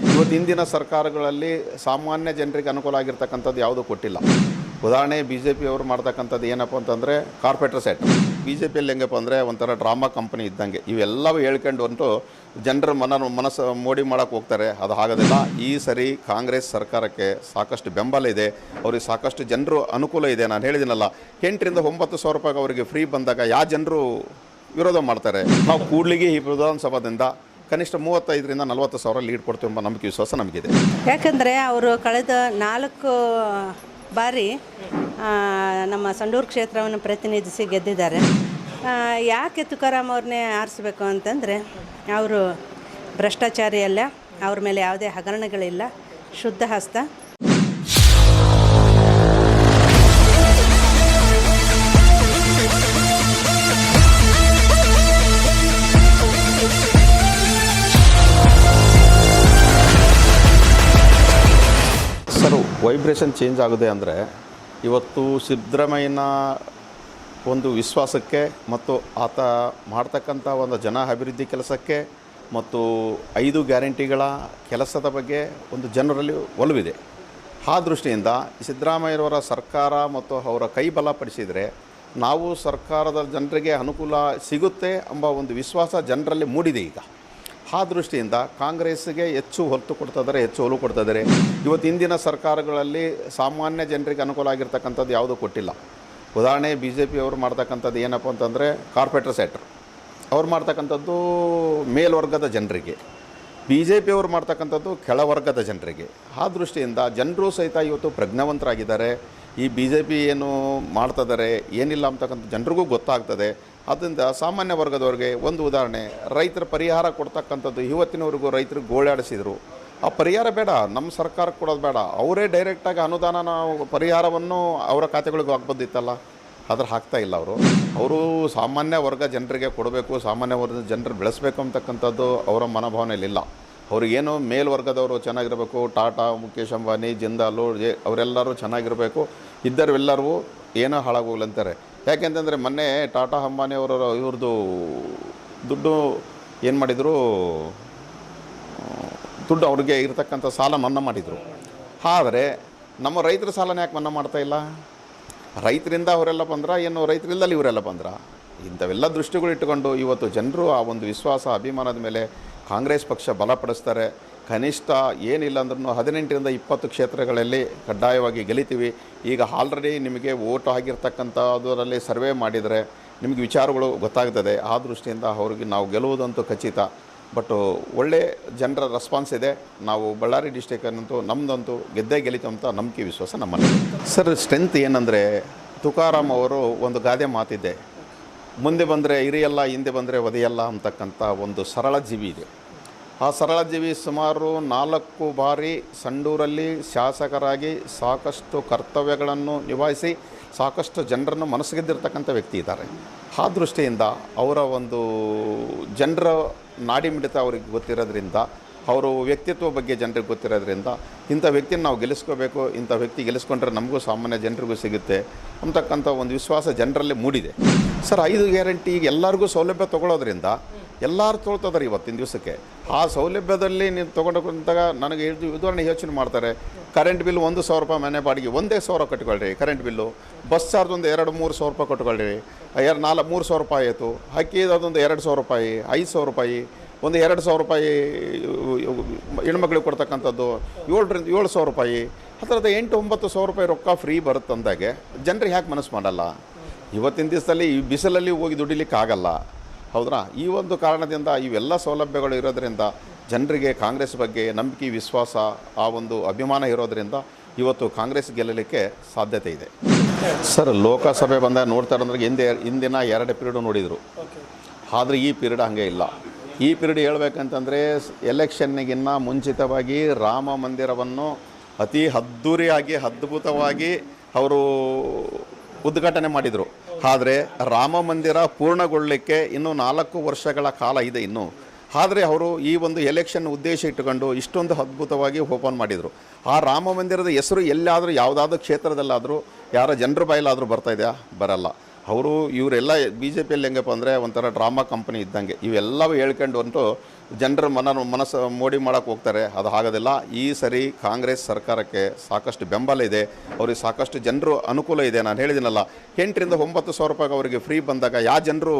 ಇವತ್ತು ಸರ್ಕಾರಗಳಲ್ಲಿ ಸಾಮಾನ್ಯ ಜನರಿಗೆ ಅನುಕೂಲ ಆಗಿರ್ತಕ್ಕಂಥದ್ದು ಯಾವುದೂ ಕೊಟ್ಟಿಲ್ಲ. ಉದಾಹರಣೆ ಬಿ ಜೆ ಪಿಯವರು ಮಾಡ್ತಕ್ಕಂಥದ್ದು ಏನಪ್ಪ ಅಂತಂದರೆ ಕಾರ್ಪೊರೇಟರ್ ಸೆಟ್. ಬಿ ಜೆ ಪಿಯಲ್ಲಿ ಹೆಂಗಪ್ಪ ಅಂದರೆ ಒಂಥರ ಡ್ರಾಮಾ ಕಂಪನಿ ಇದ್ದಂಗೆ. ಇವೆಲ್ಲವೂ ಹೇಳ್ಕೊಂಡು ಒಂದು ಜನರ ಮನ, ಮನಸ್ಸು ಮೋಡಿ ಮಾಡೋಕ್ಕೆ ಹೋಗ್ತಾರೆ. ಅದು ಆಗೋದಿಲ್ಲ ಈ ಸರಿ ಕಾಂಗ್ರೆಸ್ ಸರ್ಕಾರಕ್ಕೆ ಸಾಕಷ್ಟು ಬೆಂಬಲ ಇದೆ. ಅವ್ರಿಗೆ ಸಾಕಷ್ಟು ಜನರು ಅನುಕೂಲ ಇದೆ. ನಾನು ಹೇಳಿದ್ದೀನಲ್ಲ ಎಂಟರಿಂದ ಒಂಬತ್ತು ಸಾವಿರ ರೂಪಾಯಿಗೆ ಅವರಿಗೆ ಫ್ರೀ ಬಂದಾಗ ಯಾವ ಜನರು ವಿರೋಧ ಮಾಡ್ತಾರೆ? ನಾವು ಕೂಡ್ಲಿಗೆ ಈ ವಿಧಾನಸಭಾದಿಂದ ಕನಿಷ್ಠ ಮೂವತ್ತೈದರಿಂದ ನಲವತ್ತು ಸಾವಿರ ಲೀಡ್ ಕೊಡ್ತೀವಿ ಎಂಬ ನಂಬಿಕೆ ವಿಶ್ವಾಸ ನಮಗಿದೆ. ಯಾಕಂದರೆ ಅವರು ಕಳೆದ ನಾಲ್ಕು ಬಾರಿ ನಮ್ಮ ಸಂಡೂರು ಕ್ಷೇತ್ರವನ್ನು ಪ್ರತಿನಿಧಿಸಿ ಗೆದ್ದಿದ್ದಾರೆ. ಯಾಕೆ ತುಕಾರಾಮ್ ಅವ್ರನ್ನೇ ಆರಿಸ್ಬೇಕು ಅಂತಂದರೆ, ಅವರು ಭ್ರಷ್ಟಾಚಾರಿ ಅಲ್ಲ ಅವ್ರ ಮೇಲೆ ಯಾವುದೇ ಹಗರಣಗಳಿಲ್ಲ, ಶುದ್ಧ ಹಸ್ತ. ವೈಬ್ರೇಷನ್ ಚೇಂಜ್ ಆಗಿದೆ ಅಂದರೆ ಇವತ್ತು ಸಿದ್ದರಾಮಯ್ಯನ ಒಂದು ವಿಶ್ವಾಸಕ್ಕೆ ಮತ್ತು ಆತ ಮಾಡ್ತಕ್ಕಂಥ ಒಂದು ಜನ ಅಭಿವೃದ್ಧಿ ಕೆಲಸಕ್ಕೆ ಮತ್ತು ಐದು ಗ್ಯಾರಂಟಿಗಳ ಕೆಲಸದ ಬಗ್ಗೆ ಒಂದು ಜನರಲ್ಲಿ ಒಲವಿದೆ. ಆ ದೃಷ್ಟಿಯಿಂದ ಸಿದ್ದರಾಮಯ್ಯರವರ ಸರ್ಕಾರ ಮತ್ತು ಅವರ ಕೈ ಬಲಪಡಿಸಿದರೆ ನಾವು ಸರ್ಕಾರದ ಜನರಿಗೆ ಅನುಕೂಲ ಸಿಗುತ್ತೆ ಎಂಬ ಒಂದು ವಿಶ್ವಾಸ ಜನರಲ್ಲಿ ಮೂಡಿದೆ ಈಗ. ಆ ದೃಷ್ಟಿಯಿಂದ ಕಾಂಗ್ರೆಸ್ಗೆ ಹೆಚ್ಚು ಹೊತ್ತು ಕೊಡ್ತಾ ಹೆಚ್ಚು ಒಲವು ಕೊಡ್ತಾ ಇವತ್ತು ಇಂದಿನ ಸರ್ಕಾರಗಳಲ್ಲಿ ಸಾಮಾನ್ಯ ಜನರಿಗೆ ಅನುಕೂಲ ಆಗಿರ್ತಕ್ಕಂಥದ್ದು ಯಾವುದೂ ಕೊಟ್ಟಿಲ್ಲ. ಉದಾಹರಣೆ ಬಿ ಜೆ ಪಿಯವರು ಮಾಡ್ತಕ್ಕಂಥದ್ದು ಏನಪ್ಪ ಅಂತಂದರೆ ಕಾರ್ಪೊರೇಟರ್ ಸೆಟ್ರ್ ಅವ್ರು ಮಾಡ್ತಕ್ಕಂಥದ್ದು ಮೇಲ್ವರ್ಗದ ಜನರಿಗೆ. ಬಿ ಜೆ ಪಿಯವರು ಮಾಡ್ತಕ್ಕಂಥದ್ದು ಕೆಳವರ್ಗದ ಜನರಿಗೆ. ಆ ದೃಷ್ಟಿಯಿಂದ ಜನರು ಸಹಿತ ಇವತ್ತು ಪ್ರಜ್ಞಾವಂತರಾಗಿದ್ದಾರೆ. ಈ ಬಿ ಜೆ ಪಿ ಏನು ಮಾಡ್ತಿದ್ದಾರೆ, ಏನಿಲ್ಲ ಅಂತಕ್ಕಂಥ ಜನರಿಗೂ ಗೊತ್ತಾಗ್ತದೆ. ಅದರಿಂದ ಸಾಮಾನ್ಯ ವರ್ಗದವ್ರಿಗೆ ಒಂದು ಉದಾಹರಣೆ, ರೈತರ ಪರಿಹಾರ ಕೊಡ್ತಕ್ಕಂಥದ್ದು ಇವತ್ತಿನವರೆಗೂ ರೈತರು ಗೋಳಾಡಿಸಿದರು. ಆ ಪರಿಹಾರ ಬೇಡ, ನಮ್ಮ ಸರ್ಕಾರಕ್ಕೆ ಕೊಡೋದು ಬೇಡ. ಅವರೇ ಡೈರೆಕ್ಟಾಗಿ ಅನುದಾನ ನಾವು ಪರಿಹಾರವನ್ನು ಅವರ ಖಾತೆಗಳಿಗೆ ಹಾಕ್ಬೋದಿತ್ತಲ್ಲ ಆದ್ರೆ ಹಾಕ್ತಾ ಇಲ್ಲ ಅವರು. ಅವರು ಸಾಮಾನ್ಯ ವರ್ಗ ಜನರಿಗೆ ಕೊಡಬೇಕು, ಸಾಮಾನ್ಯ ವರ್ಗದ ಜನರು ಬೆಳೆಸಬೇಕು ಅಂತಕ್ಕಂಥದ್ದು ಅವರ ಮನೋಭಾವನೆಯಲ್ಲಿಲ್ಲ ಅವ್ರಿಗೇನು ಮೇಲ್ವರ್ಗದವರು ಚೆನ್ನಾಗಿರಬೇಕು, ಟಾಟಾ ಮುಖೇಶ್ ಅಂಬಾನಿ, ಜಿಂದಾಲು ಅವರೆಲ್ಲರೂ ಚೆನ್ನಾಗಿರಬೇಕು ಇದ್ದರೆಲ್ಲರೂ ಏನೋ ಅಂತಾರೆ. ಯಾಕೆಂತಂದರೆ ಮೊನ್ನೆ ಟಾಟಾ ಅಂಬಾನಿ ಅವರ, ಇವ್ರದ್ದು ದುಡ್ಡು ಏನು ಮಾಡಿದರು ದುಡ್ಡು ಅವ್ರಿಗೆ ಇರತಕ್ಕಂಥ ಸಾಲ ಮನ್ನಾ ಮಾಡಿದರು. ಆದರೆ ನಮ್ಮ ರೈತರ ಸಾಲನ ಯಾಕೆ ಮನ್ನಾ ಮಾಡ್ತಾ ಇಲ್ಲ? ರೈತರಿಂದ ಅವರೆಲ್ಲ ಬಂದ್ರೆ? ಏನು ರೈತರಿಂದಲೇ ಇವರೆಲ್ಲ ಬಂದ್ರ? ಇಂಥವೆಲ್ಲ ದೃಷ್ಟಿಗಳು ಇಟ್ಟುಕೊಂಡು ಇವತ್ತು ಜನರು ಆ ಒಂದು ವಿಶ್ವಾಸ, ಅಭಿಮಾನದ ಮೇಲೆ ಕಾಂಗ್ರೆಸ್ ಪಕ್ಷ ಬಲಪಡಿಸ್ತಾರೆ ಕನಿಷ್ಠ ಏನಿಲ್ಲ ಅಂದ್ರೂ ಹದಿನೆಂಟರಿಂದ ಇಪ್ಪತ್ತು ಕ್ಷೇತ್ರಗಳಲ್ಲಿ ಕಡ್ಡಾಯವಾಗಿ ಗೆಲಿತೀವಿ. ಈಗ ಆಲ್ರೆಡಿ ನಿಮಗೆ ಓಟ್ ಆಗಿರ್ತಕ್ಕಂಥದ್ದರಲ್ಲಿ ಸರ್ವೆ ಮಾಡಿದರೆ ನಿಮಗೆ ವಿಚಾರಗಳು ಗೊತ್ತಾಗ್ತದೆ. ಆ ದೃಷ್ಟಿಯಿಂದ ಅವ್ರಿಗೆ ನಾವು ಗೆಲ್ಲುವುದಂತೂ ಖಚಿತ. ಬಟ್ ಒಳ್ಳೆ ಜನರ ರೆಸ್ಪಾನ್ಸ್ ಇದೆ. ನಾವು ಬಳ್ಳಾರಿ ಡಿಸ್ಟಿಕನ್ನಂತೂ ನಮ್ಮದಂತೂ ಗೆದ್ದೇ ಗೆಲಿತು ಅಂತ ನಂಬಿಕೆ ವಿಶ್ವಾಸ ನಮ್ಮಲ್ಲಿ. ಸರ್ ಸ್ಟ್ರೆಂತ್ ಏನಂದರೆ ತುಕಾರಾಮ್ ಅವರು ಒಂದು ಗಾದೆ ಮಾತಿದೆ. ಮುಂದೆ ಬಂದರೆ ಇರಿಯಲ್ಲ ಹಿಂದೆ ಬಂದರೆ ಒದೆಯಲ್ಲ ಅಂತಕ್ಕಂಥ ಒಂದು ಸರಳ ಜೀವಿ ಇದೆ. ಆ ಸರಳ ಜೀವಿ ಸುಮಾರು ನಾಲ್ಕು ಬಾರಿ ಸಂಡೂರಲ್ಲಿ ಶಾಸಕರಾಗಿ ಸಾಕಷ್ಟು ಕರ್ತವ್ಯಗಳನ್ನು ನಿಭಾಯಿಸಿ ಸಾಕಷ್ಟು ಜನರನ್ನು ಮನಸ್ಸಿಗೆದ್ದಿರ್ತಕ್ಕಂಥ ವ್ಯಕ್ತಿ ಇದ್ದಾರೆ. ಆ ದೃಷ್ಟಿಯಿಂದ ಅವರ ಒಂದು ಜನರ ನಾಡಿಮಿಡಿತ ಅವರಿಗೆ ಗೊತ್ತಿರೋದ್ರಿಂದ, ಅವರು ವ್ಯಕ್ತಿತ್ವ ಬಗ್ಗೆ ಜನರಿಗೆ ಗೊತ್ತಿರೋದ್ರಿಂದ, ಇಂಥ ವ್ಯಕ್ತಿನ ನಾವು ಗೆಲ್ಲಿಸ್ಕೋಬೇಕು, ಇಂಥ ವ್ಯಕ್ತಿ ಗೆಲ್ಲಿಸ್ಕೊಂಡ್ರೆ ನಮಗೂ ಸಾಮಾನ್ಯ ಜನರಿಗೂ ಸಿಗುತ್ತೆ ಅಂತಕ್ಕಂಥ ಒಂದು ವಿಶ್ವಾಸ ಜನರಲ್ಲಿ ಮೂಡಿದೆ. ಸರ್, ಐದು ಗ್ಯಾರಂಟಿ ಎಲ್ಲರಿಗೂ ಸೌಲಭ್ಯ ತೊಗೊಳೋದ್ರಿಂದ ಎಲ್ಲರೂ ತೊಳ್ತದ್ರೆ ಇವತ್ತಿನ ದಿವಸಕ್ಕೆ. ಆ ಸೌಲಭ್ಯದಲ್ಲಿ ನೀವು ತೊಗೊಂಡಂತಾಗ ನನಗೆ ಇದು ಉದಾಹರಣೆ ಯೋಚನೆ ಮಾಡ್ತಾರೆ. ಕರೆಂಟ್ ಬಿಲ್ ಒಂದು ಸಾವಿರ ರೂಪಾಯಿ ಮನೆ ಬಾಡಿಗೆ, ಒಂದೇ ಸಾವಿರ ಕಟ್ಕೊಳ್ರಿ ಕರೆಂಟ್ ಬಿಲ್ಲು ಬಸ್ ಚಾರ್ಜ್ ಒಂದು ಎರಡು, ಮೂರು ಸಾವಿರ ರೂಪಾಯಿ ಕಟ್ಕೊಳ್ರಿ ಎರಡು, ನಾಲ್ಕು, ಮೂರು ಸಾವಿರ ರೂಪಾಯಿ ಆಯಿತು. ಅಕ್ಕಿ ಅದೊಂದು ಎರಡು ಸಾವಿರ ರೂಪಾಯಿ, ಐದು ಸಾವಿರ ರೂಪಾಯಿ, ಒಂದು ಎರಡು ಸಾವಿರ ರೂಪಾಯಿ ಹೆಣ್ಮಕ್ಳಿಗೆ ಕೊಡ್ತಕ್ಕಂಥದ್ದು, ಏಳರಿಂದ ಏಳು ಸಾವಿರ ರೂಪಾಯಿ. ಆ ಥರದ ಎಂಟು, ಒಂಬತ್ತು ಸಾವಿರ ರೂಪಾಯಿ ರೊಕ್ಕ ಫ್ರೀ ಬರುತ್ತಂದಾಗೆ ಜನರಿಗೆ ಯಾಕೆ ಮನಸ್ಸು ಮಾಡಲ್ಲ? ಇವತ್ತಿನ ದಿವಸದಲ್ಲಿ ಈ ಬಿಸಿಲಲ್ಲಿ ಹೋಗಿ ದುಡಿಲಿಕ್ಕೆ ಆಗಲ್ಲ ಹೌದ್ರಾ? ಈ ಒಂದು ಕಾರಣದಿಂದ ಇವೆಲ್ಲ ಸೌಲಭ್ಯಗಳು ಇರೋದ್ರಿಂದ ಜನರಿಗೆ ಕಾಂಗ್ರೆಸ್ ಬಗ್ಗೆ ನಂಬಿಕೆ, ವಿಶ್ವಾಸ, ಆ ಒಂದು ಅಭಿಮಾನ ಇರೋದರಿಂದ ಇವತ್ತು ಕಾಂಗ್ರೆಸ್ ಗೆಲ್ಲಲಿಕ್ಕೆ ಸಾಧ್ಯತೆ ಇದೆ. ಸರ್, ಲೋಕಸಭೆ ಬಂದಾಗ ನೋಡ್ತಾರೆ ಅಂದ್ರೆ ಹಿಂದೆ, ಹಿಂದಿನ ಎರಡು ಪೀರಿಯಡ್ ನೋಡಿದರು. ಆದರೆ ಈ ಪೀರಿಯಡ್ ಹಾಗೆ ಇಲ್ಲ. ಈ ಪೀರಿಯಡ್ ಹೇಳ್ಬೇಕಂತಂದರೆ ಎಲೆಕ್ಷನ್ನಿಗಿನ್ನ ಮುಂಚಿತವಾಗಿ ರಾಮ ಮಂದಿರವನ್ನು ಅತಿ ಅದ್ದೂರಿಯಾಗಿ ಅದ್ಭುತವಾಗಿ ಅವರು ಉದ್ಘಾಟನೆ ಮಾಡಿದರು. ಆದರೆ ರಾಮ ಮಂದಿರ ಪೂರ್ಣಗೊಳ್ಳಲಿಕ್ಕೆ ಇನ್ನೂ ನಾಲ್ಕು ವರ್ಷಗಳ ಕಾಲ ಇದೆ ಇನ್ನು. ಆದರೆ ಅವರು ಈ ಒಂದು ಎಲೆಕ್ಷನ್ ಉದ್ದೇಶ ಇಟ್ಟುಕೊಂಡು ಇಷ್ಟೊಂದು ಅದ್ಭುತವಾಗಿ ಓಪನ್ ಮಾಡಿದರು. ಆ ರಾಮ ಮಂದಿರದ ಹೆಸರು ಎಲ್ಲಾದರೂ ಯಾವುದಾದ್ರೂ ಕ್ಷೇತ್ರದಲ್ಲಾದರೂ, ಯಾರ ಜನರ ಬಾಯಲ್ಲಾದರೂ ಬರ್ತಾ ಇದೆಯಾ? ಬರಲ್ಲ. ಅವರು ಇವರೆಲ್ಲ ಬಿ ಜೆ ಪಿಯಲ್ಲಿ ಹೆಂಗಪ್ಪ ಅಂದರೆ ಒಂಥರ ಡ್ರಾಮಾ ಕಂಪನಿ ಇದ್ದಂಗೆ. ಇವೆಲ್ಲವೂ ಹೇಳ್ಕೊಂಡು ಅಂತೂ ಜನರ ಮನ ಮನಸ್ಸು ಮೋಡಿ ಮಾಡೋಕ್ಕೆ ಹೋಗ್ತಾರೆ. ಅದು ಆಗೋದಿಲ್ಲ ಈ ಸರಿ ಕಾಂಗ್ರೆಸ್ ಸರ್ಕಾರಕ್ಕೆ ಸಾಕಷ್ಟು ಬೆಂಬಲ ಇದೆ. ಅವ್ರಿಗೆ ಸಾಕಷ್ಟು ಜನರು ಅನುಕೂಲ ಇದೆ. ನಾನು ಹೇಳಿದ್ದೀನಲ್ಲ ಎಂಟರಿಂದ ಒಂಬತ್ತು ಸಾವಿರ ರೂಪಾಯಿಗೆ ಅವರಿಗೆ ಫ್ರೀ ಬಂದಾಗ ಯಾವ ಜನರು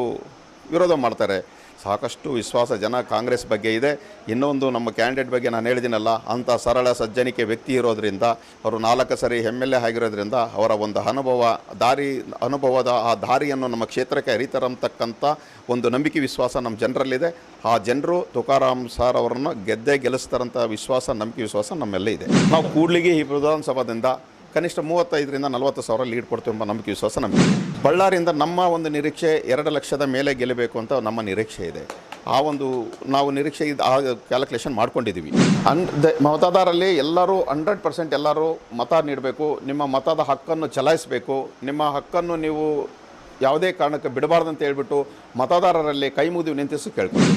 ವಿರೋಧ ಮಾಡ್ತಾರೆ? ಸಾಕಷ್ಟು ವಿಶ್ವಾಸ ಜನ ಕಾಂಗ್ರೆಸ್ ಬಗ್ಗೆ ಇದೆ. ಇನ್ನೊಂದು ನಮ್ಮ ಕ್ಯಾಂಡಿಡೇಟ್ ಬಗ್ಗೆ ನಾನು ಹೇಳಿದ್ದೀನಲ್ಲ ಅಂಥ ಸರಳ ಸಜ್ಜನಿಕೆ ವ್ಯಕ್ತಿ ಇರೋದರಿಂದ, ಅವರು ನಾಲ್ಕು ಸರಿ ಎಂ ಎಲ್ ಎ ಆಗಿರೋದ್ರಿಂದ, ಅವರ ಒಂದು ಅನುಭವ, ದಾರಿ, ಅನುಭವದ ಆ ದಾರಿಯನ್ನು ನಮ್ಮ ಕ್ಷೇತ್ರಕ್ಕೆ ಅರಿತರಂತಕ್ಕಂಥ ಒಂದು ನಂಬಿಕೆ ವಿಶ್ವಾಸ ನಮ್ಮ ಜನರಲ್ಲಿದೆ. ಆ ಜನರು ತುಕಾರಾಮ್ ಸರ್ ಅವರನ್ನು ಗೆದ್ದೇ ಗೆಲ್ಲಿಸ್ತಾರಂಥ ವಿಶ್ವಾಸ, ನಂಬಿಕೆ ವಿಶ್ವಾಸ ನಮ್ಮೆಲ್ಲ ಇದೆ. ನಾವು ಕೂಡ್ಲಿಗೆ ಈ ವಿಧಾನಸಭಾದಿಂದ ಕನಿಷ್ಠ ಮೂವತ್ತೈದರಿಂದ ನಲವತ್ತು ಸಾವಿರ ಲೀಡ್ ಕೊಡ್ತೀವಿ ಎಂಬ ನಂಬಿಕೆ ವಿಶ್ವಾಸ ನಮಗೆ ಬಳ್ಳಾರಿಯಿಂದ ನಮ್ಮ ಒಂದು ನಿರೀಕ್ಷೆ ಎರಡು ಲಕ್ಷದ ಮೇಲೆ ಗೆಲ್ಲಬೇಕು ಅಂತ ನಮ್ಮ ನಿರೀಕ್ಷೆ ಇದೆ. ಆ ಒಂದು ನಾವು ನಿರೀಕ್ಷೆ ಇದು ಆ ಕ್ಯಾಲ್ಕುಲೇಷನ್ ಮಾಡ್ಕೊಂಡಿದ್ದೀವಿ ಅನ್ ದ ಮತದಾರರಲ್ಲಿ ಎಲ್ಲರೂ ಹಂಡ್ರೆಡ್ ಪರ್ಸೆಂಟ್ ಎಲ್ಲರೂ ಮತ ನೀಡಬೇಕು, ನಿಮ್ಮ ಮತದ ಹಕ್ಕನ್ನು ಚಲಾಯಿಸಬೇಕು, ನಿಮ್ಮ ಹಕ್ಕನ್ನು ನೀವು ಯಾವುದೇ ಕಾರಣಕ್ಕೆ ಬಿಡಬಾರ್ದು ಅಂತ ಹೇಳ್ಬಿಟ್ಟು ಮತದಾರರಲ್ಲಿ ಕೈ ಮುಗಿದು ನಿಂತಿಸಿ ಕೇಳ್ಕೊಂಡು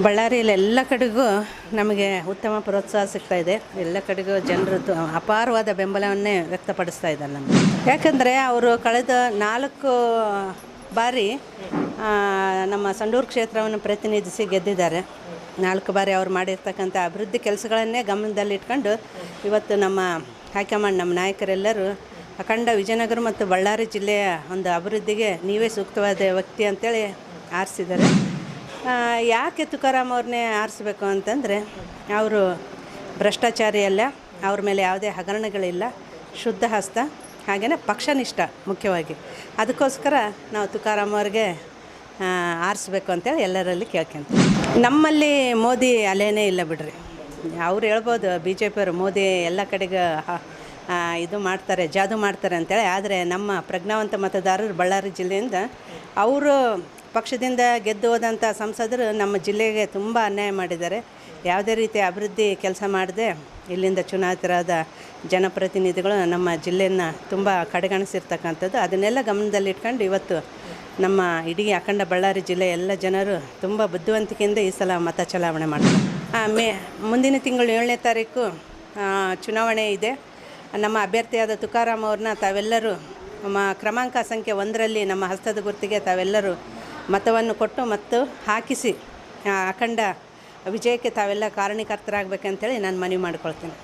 ಬಳ್ಳಾರಿಯಲ್ಲಿ ಎಲ್ಲ ಕಡೆಗೂ ನಮಗೆ ಉತ್ತಮ ಪ್ರೋತ್ಸಾಹ ಸಿಗ್ತಾ ಇದೆ. ಎಲ್ಲ ಕಡೆಗೂ ಜನರು ತು- ಅಪಾರವಾದ ಬೆಂಬಲವನ್ನೇ ವ್ಯಕ್ತಪಡಿಸ್ತಾ ಇದ್ದಾರೆ ನಮಗೆ. ಯಾಕಂದರೆ ಅವರು ಕಳೆದ ನಾಲ್ಕು ಬಾರಿ ನಮ್ಮ ಸಂಡೂರು ಕ್ಷೇತ್ರವನ್ನು ಪ್ರತಿನಿಧಿಸಿ ಗೆದ್ದಿದ್ದಾರೆ. ನಾಲ್ಕು ಬಾರಿ ಅವ್ರು ಮಾಡಿರ್ತಕ್ಕಂಥ ಅಭಿವೃದ್ಧಿ ಕೆಲಸಗಳನ್ನೇ ಗಮನದಲ್ಲಿಟ್ಕೊಂಡು ಇವತ್ತು ನಮ್ಮ ಹೈಕಮಾಂಡ್ ನಮ್ಮ ನಾಯಕರೆಲ್ಲರೂ ಅಖಂಡ ವಿಜಯನಗರ ಮತ್ತು ಬಳ್ಳಾರಿ ಜಿಲ್ಲೆಯ ಒಂದು ಅಭಿವೃದ್ಧಿಗೆ ನೀವೇ ಸೂಕ್ತವಾದ ವ್ಯಕ್ತಿ ಅಂತೇಳಿ ಆರಿಸಿದ್ದಾರೆ. ಯಾಕೆ ತುಕಾರಾಮ್ ಅವ್ರನ್ನೇ ಆರಿಸ್ಬೇಕು ಅಂತಂದರೆ, ಅವರು ಭ್ರಷ್ಟಾಚಾರಿ ಅಲ್ಲ, ಅವ್ರ ಮೇಲೆ ಯಾವುದೇ ಹಗರಣಗಳಿಲ್ಲ, ಶುದ್ಧ ಹಸ್ತ ಹಾಗೆಯೇ ಪಕ್ಷನಿಷ್ಠ ಮುಖ್ಯವಾಗಿ. ಅದಕ್ಕೋಸ್ಕರ ನಾವು ತುಕಾರಾಮ್ ಅವ್ರಿಗೆ ಆರಿಸ್ಬೇಕು ಅಂತೇಳಿ ಎಲ್ಲರಲ್ಲಿ ಕೇಳ್ಕೊಂತೀವಿ. ನಮ್ಮಲ್ಲಿ ಮೋದಿ ಅಲೇನೇ ಇಲ್ಲ ಬಿಡ್ರಿ. ಅವ್ರು ಹೇಳ್ಬೋದು ಬಿ ಜೆ ಪಿಯವರು ಮೋದಿ ಎಲ್ಲ ಕಡೆಗೆ ಇದು ಮಾಡ್ತಾರೆ, ಜಾದು ಮಾಡ್ತಾರೆ ಅಂತೇಳಿ. ಆದರೆ ನಮ್ಮ ಪ್ರಜ್ಞಾವಂತ ಮತದಾರರು ಬಳ್ಳಾರಿ ಜಿಲ್ಲೆಯಿಂದ ಅವರು ಪಕ್ಷದಿಂದ ಗೆದ್ದು ಹೋದಂಥ ಸಂಸದರು ನಮ್ಮ ಜಿಲ್ಲೆಗೆ ತುಂಬ ಅನ್ಯಾಯ ಮಾಡಿದ್ದಾರೆ. ಯಾವುದೇ ರೀತಿ ಅಭಿವೃದ್ಧಿ ಕೆಲಸ ಮಾಡದೆ ಇಲ್ಲಿಂದ ಚುನಾಯಿತರಾದ ಜನಪ್ರತಿನಿಧಿಗಳು ನಮ್ಮ ಜಿಲ್ಲೆಯನ್ನು ತುಂಬ ಕಡೆಗಣಿಸಿರ್ತಕ್ಕಂಥದ್ದು. ಅದನ್ನೆಲ್ಲ ಗಮನದಲ್ಲಿಟ್ಕೊಂಡು ಇವತ್ತು ನಮ್ಮ ಇಡೀ ಅಖಂಡ ಬಳ್ಳಾರಿ ಜಿಲ್ಲೆ ಎಲ್ಲ ಜನರು ತುಂಬ ಬುದ್ಧಿವಂತಿಕೆಯಿಂದ ಈ ಸಲ ಮತ ಚಲಾವಣೆ ಮಾಡ್ತಾರೆ. ಮೇ, ಮುಂದಿನ ತಿಂಗಳು ಏಳನೇ ತಾರೀಕು ಚುನಾವಣೆ ಇದೆ. ನಮ್ಮ ಅಭ್ಯರ್ಥಿಯಾದ ತುಕಾರಾಮ್ ಅವ್ರನ್ನ ತಾವೆಲ್ಲರೂ, ನಮ್ಮ ಕ್ರಮಾಂಕ ಸಂಖ್ಯೆ ಒಂದರಲ್ಲಿ ನಮ್ಮ ಹಸ್ತದ ಗುರುತಿಗೆ ತಾವೆಲ್ಲರೂ ಮತವನ್ನು ಕೊಟ್ಟು ಮತ್ತು ಹಾಕಿಸಿ ಅಖಂಡ ವಿಜಯಕ್ಕೆ ತಾವೆಲ್ಲ ಕಾರಣೀಕರ್ತರಾಗಬೇಕಂತೇಳಿ ನಾನು ಮನವಿ ಮಾಡ್ಕೊಳ್ತೀನಿ.